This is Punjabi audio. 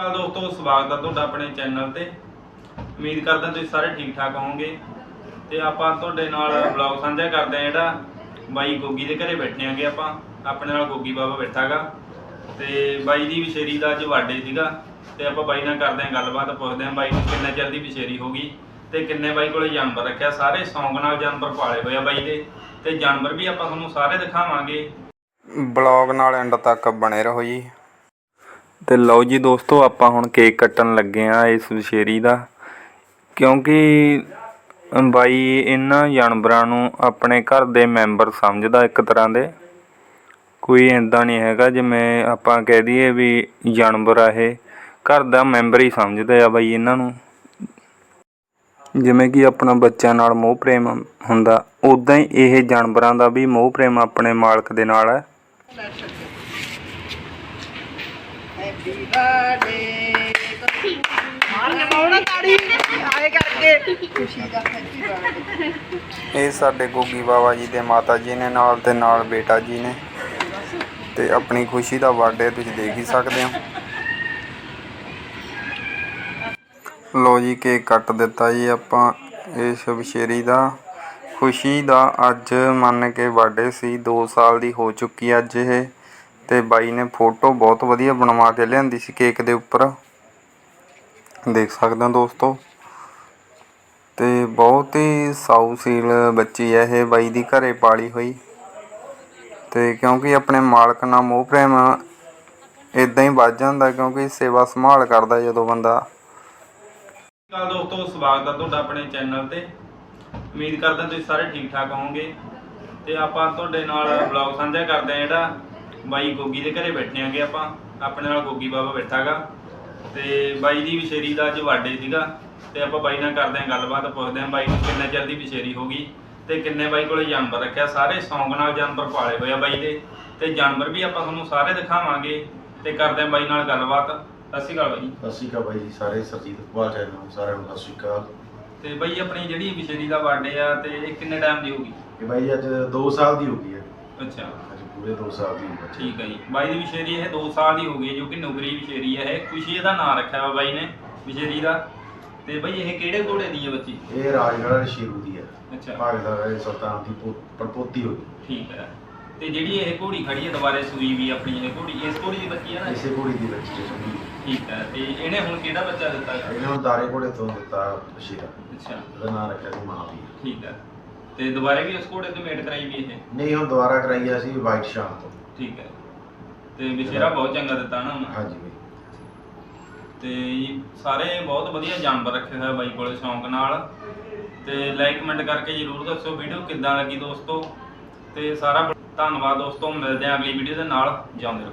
ਕੱਲ ਦੋਸਤੋ, ਸਵਾਗਤ ਹੈ ਤੁਹਾਡਾ ਆਪਣੇ ਚੈਨਲ ਤੇ। ਉਮੀਦ ਕਰਦਾ ਤੁਸੀਂ ਸਾਰੇ ਠੀਕ ਠਾਕ ਹੋਵੋਗੇ। ਤੇ ਆਪਾਂ ਤੁਹਾਡੇ ਨਾਲ ਵਲੌਗ ਸਾਂਝਾ ਕਰਦੇ ਆ ਜਿਹੜਾ ਬਾਈ ਗੋਗੀ ਦੇ ਘਰੇ ਬੈਠੇ ਆਂਗੇ ਆਪਾਂ। ਆਪਣੇ ਨਾਲ ਗੋਗੀ ਬਾਬਾ ਬੈਠਾਗਾ। ਤੇ ਬਾਈ ਦੀ ਵਿਸ਼ੇਰੀ ਦਾ ਅੱਜ ਵਾਡੇ ਸੀਗਾ। ਤੇ ਆਪਾਂ ਬਾਈ ਨਾਲ ਕਰਦੇ ਆਂ ਗੱਲਬਾਤ, ਪੁੱਛਦੇ ਆਂ ਬਾਈ ਨੂੰ ਕਿੰਨੇ ਚਿਰ ਦੀ ਵਿਸ਼ੇਰੀ ਹੋ ਗਈ। ਤੇ ਕਿੰਨੇ ਬਾਈ ਕੋਲੇ ਜਾਨਵਰ ਰੱਖਿਆ। ਸਾਰੇ ਸੌਂਗ ਨਾਲ ਜਾਨਵਰ ਪਾਲੇ ਹੋਏ ਆ ਬਾਈ ਦੇ। ਤੇ ਜਾਨਵਰ ਵੀ ਆਪਾਂ ਤੁਹਾਨੂੰ ਸਾਰੇ ਦਿਖਾਵਾਂਗੇ। ਬਲੌਗ ਨਾਲ ਐਂਡ ਤੱਕ ਬਣੇ ਰਹੋ ਜੀ। ਤੇ ਲਓ ਜੀ ਦੋਸਤੋ, ਆਪਾਂ ਹੁਣ ਕੇਕ ਕੱਟਣ ਲੱਗੇ ਆ ਇਸ ਵਿਸ਼ੇਰੀ ਦਾ। ਕਿਉਂਕਿ ਬਾਈ ਇਹਨਾਂ ਜਾਨਵਰਾਂ ਨੂੰ ਆਪਣੇ ਘਰ ਦੇ ਮੈਂਬਰ ਸਮਝਦਾ ਇੱਕ ਤਰ੍ਹਾਂ ਦੇ। ਕੋਈ ਇਦਾਂ ਨਹੀਂ ਹੈਗਾ, ਜਿਵੇਂ ਆਪਾਂ ਕਹਿ ਦਈਏ ਵੀ ਜਾਨਵਰ ਆ ਇਹ, ਘਰ ਦਾ ਮੈਂਬਰ ਹੀ ਸਮਝਦੇ ਆ ਬਾਈ ਇਹਨਾਂ ਨੂੰ। ਜਿਵੇਂ ਕਿ ਆਪਣਾ ਬੱਚਿਆਂ ਨਾਲ ਮੋਹ ਪ੍ਰੇਮ ਹੁੰਦਾ ਉਦਾਂ ਹੀ ਇਹ ਜਾਨਵਰਾਂ ਦਾ ਵੀ ਮੋਹ ਪ੍ਰੇਮ ਆਪਣੇ ਮਾਲਕ ਦੇ ਨਾਲ ਹੈ। ਹੈਪੀ ਬਰਥਡੇ ਮਾਰ ਕੇ ਤਾੜੀ ਆਏ ਕਰਕੇ ਖੁਸ਼ੀ ਦਾ ਹੈਪੀ ਬਰਥਡੇ ਇਹ ਸਾਡੇ ਗੋਗੀ ਬਾਬਾ ਜੀ ਦੇ ਮਾਤਾ ਜੀ ਨੇ ਨਾਲ ਤੇ ਨਾਲ ਬੇਟਾ ਜੀ ਨੇ ਤੇ ਆਪਣੀ ਖੁਸ਼ੀ ਦਾ ਬਰਥਡੇ ਤੁਸੀਂ ਦੇਖ ਹੀ ਸਕਦੇ ਹੋ। ਲੋ ਜੀ ਕੇਕ ਕੱਟ ਦਿੱਤਾ ਜੀ ਆਪਾਂ ਇਸ ਵਿਸ਼ੇਰੀ ਦਾ। ਖੁਸ਼ੀ ਦਾ ਅੱਜ ਮੰਨ ਕੇ ਬਰਥਡੇ ਸੀ 2 ਸਾਲ ਦੀ ਹੋ ਚੁੱਕੀ ਅੱਜ ਇਹ। ਤੇ ਬਾਈ ਨੇ ਫੋਟੋ ਬਹੁਤ ਵਧੀਆ ਬਣਵਾ ਕੇ ਲਿਆਂਦੀ ਸੀ ਕੇਕ ਦੇ ਉੱਪਰ। ਦੇਖ ਸਕਦੇ ਹੋ ਦੋਸਤੋ। ਤੇ ਬਹੁਤ ਹੀ ਸਾਊ ਸੀਲ ਬੱਚੀ ਹੈ ਇਹ ਬਾਈ ਦੀ ਘਰੇ ਪਾਲੀ ਹੋਈ। ਤੇ ਕਿਉਂਕਿ ਆਪਣੇ ਮਾਲਕ ਨਾਲ ਮੋਹ ਪ੍ਰੇਮ ਇਦਾਂ ਹੀ ਵੱਜ ਜਾਂਦਾ ਕਿਉਂਕਿ ਸੇਵਾ ਸੰਭਾਲ ਕਰਦਾ ਜਦੋਂ ਬੰਦਾ। ਕੱਲ ਦੋਸਤੋ, ਸਵਾਗਤ ਹੈ ਤੁਹਾਡਾ ਆਪਣੇ ਚੈਨਲ ਤੇ। ਉਮੀਦ ਕਰਦਾ ਤੁਸੀਂ ਸਾਰੇ ਠੀਕ ਠਾਕ ਹੋਵੋਗੇ। ਤੇ ਆਪਾਂ ਤੁਹਾਡੇ ਨਾਲ ਵਲੌਗ ਸਾਂਝਾ ਕਰਦੇ ਆ ਜਿਹੜਾ ਬਾਈ ਗੋਗੀ ਦੇ ਘਰੇ ਬੈਠੇ ਆਂਗੇ ਆਪਾਂ। ਆਪਣੇ ਨਾਲ ਗੋਗੀ ਬਾਬਾ ਬੈਠਾਗਾ। ਤੇ ਬਾਈ ਦੀ ਵਿਸ਼ੇਰੀ ਦਾ ਅੱਜ ਵਾਡੇ ਸੀਗਾ। ਤੇ ਆਪਾਂ ਬਾਈ ਨਾਲ ਕਰਦੇ ਆਂ ਗੱਲਬਾਤ ਪੁੱਛਦੇ ਆਂ ਬਾਈ ਨੂੰ ਕਿੰਨੇ ਚਿਰ ਦੀ ਵਿਸ਼ੇਰੀ ਹੋ ਗਈ ਤੇ ਕਿੰਨੇ ਬਾਈ ਕੋਲੇ ਜਾਨਵਰ ਰੱਖਿਆ। ਸਾਰੇ ਸੌਂਗ ਨਾਲ ਜਾਨਵਰ ਪਾਲੇ ਹੋਏ ਆ ਬਾਈ ਦੇ। ਤੇ ਜਾਨਵਰ ਵੀ ਆਪਾਂ ਤੁਹਾਨੂੰ ਸਾਰੇ ਦਿਖਾਵਾਂਗੇ ਤੇ ਕਰਦੇ ਆਂ ਬਾਈ ਨਾਲ ਗੱਲਬਾਤ। ਸਤਿ ਸ਼੍ਰੀ ਅਕਾਲ ਬਾਈ। ਸਤਿ ਸ਼੍ਰੀ ਅਕਾਲ ਬਾਈ ਜੀ ਸਾਰੇ ਸਰਜੀਤ ਇਕਬਾਲ ਚੈਨਲ ਨੂੰ ਸਾਰਿਆਂ ਨੂੰ ਸਤਿ ਸ਼੍ਰੀ ਅਕਾਲ। ਤੇ ਬਈ ਆਪਣੀ ਜਿਹੜੀ ਵਿਸ਼ੇਰੀ ਦਾ ਬਰਥਡੇ ਆ ਤੇ ਇਹ ਕਿੰਨੇ ਟਾਈਮ ਦੀ ਹੋਗੀ ਇਹ ਬਾਈ ਅੱਜ 2 ਸਾਲ ਦੀ ਹੋ ਗਈ ਹੈ। ਅੱਛਾ। ਪੂਰੇ 2 ਸਾਲ ਦੀ ਉਮਰ 'ਚ। ਠੀਕ ਹੈ ਜੀ। ਬਾਈ ਦੀ ਵਿਸ਼ੇਰੀ ਇਹ 2 ਸਾਲ ਦੀ ਹੋ ਗਈ ਹੈ, ਜੋ ਕਿ ਨੁਗਰੀ ਵਿਸ਼ੇਰੀ ਹੈ। ਇਹ ਖੁਸ਼ੀ ਇਹਦਾ ਨਾਂ ਰੱਖਿਆ ਵਾ ਬਾਈ ਨੇ ਵਿਸ਼ੇਰੀ ਦਾ। ਤੇ ਬਈ ਇਹ ਕਿਹੜੇ ਘੋੜੇ ਦੀ ਹੈ ਬੱਚੀ? ਇਹ ਰਾਜਗੜ੍ਹ ਸ਼ੇਰੂ ਦੀ ਹੈ। ਅੱਛਾ। ਭਾਗਦਾ ਹੈ ਸੁਲਤਾਨ ਦੀ ਪੋ- ਪੜਪੋਤੀ ਹੋਈ ਠੀਕ ਹੈ। ਤੇ ਜਿਹੜੀ ਇਹ ਘੋੜੀ ਖੜੀ ਹੈ ਦੁਬਾਰੇ ਸੂਈ ਵੀ ਆਪਣੀ ਇਹ ਘੋੜੀ ਇਸ ਘੋੜੀ ਦੀ ਬੱਚੀ ਹੈ ਨਾ? ਇਸੇ ਘੋੜੀ ਦੀ ਬੱਚੀ ਹੈ ਠੀਕ ਹੈ। ਤੇ ਇਹਨੇ ਹੁਣ ਕਿਹੜਾ ਬੱਚਾ ਦਿੱਤਾ? ਹੈ ਇਹਨੇ ਹੁਣ ਦਾਰੇ ਘੋੜੇ ਤੋਂ ਦਿੱਤਾ ਸ਼ੇਰਾ ਅੱਛਾ। ਉਹਦਾ ਨਾਮ ਰੱਖਿਆ ਸੀ ਮਹਾਵੀਰ ਠੀਕ ਹੈ। ਤੇ ਦੁਬਾਰੇ ਵੀ ਇਸ ਘੋੜੇ ਤੇ ਮੇਟ ਕਰਾਈ ਵੀ ਇਹ? ਨਹੀਂ ਹੁਣ ਦੁਬਾਰਾ ਕਰਾਈ ਆ ਸੀ ਵਾਈਟ ਸ਼ਾਮ ਤੋਂ। ਠੀਕ ਹੈ। ਤੇ ਵਿਸ਼ੇਰਾ ਬਹੁਤ ਚੰਗਾ ਦਿੱਤਾ ਨਾ ਹੁਣ ਹਾਂਜੀ ਬਾਈ। ਤੇ ਜੀ ਸਾਰੇ ਬਹੁਤ ਵਧੀਆ ਜਾਨਵਰ ਰੱਖੇ ਹੋਏ ਆ ਬਾਈ ਕੋਲੇ ਸ਼ੌਂਕ ਨਾਲ। ਤੇ ਲਾਈਕ ਕਮੈਂਟ ਕਰਕੇ ਜਰੂਰ ਦੱਸੋ ਵੀਡੀਓ ਕਿੱਦਾਂ ਲੱਗੀ ਦੋਸਤੋ। ਤੇ ਸਾਰਾ ਧੰਨਵਾਦ ਦੋਸਤੋ ਮਿਲਦੇ ਆਂ ਅਗਲੀ ਵੀਡੀਓ ਦੇ ਨਾਲ। ਜਾਂਦੇ ਰਹੋ।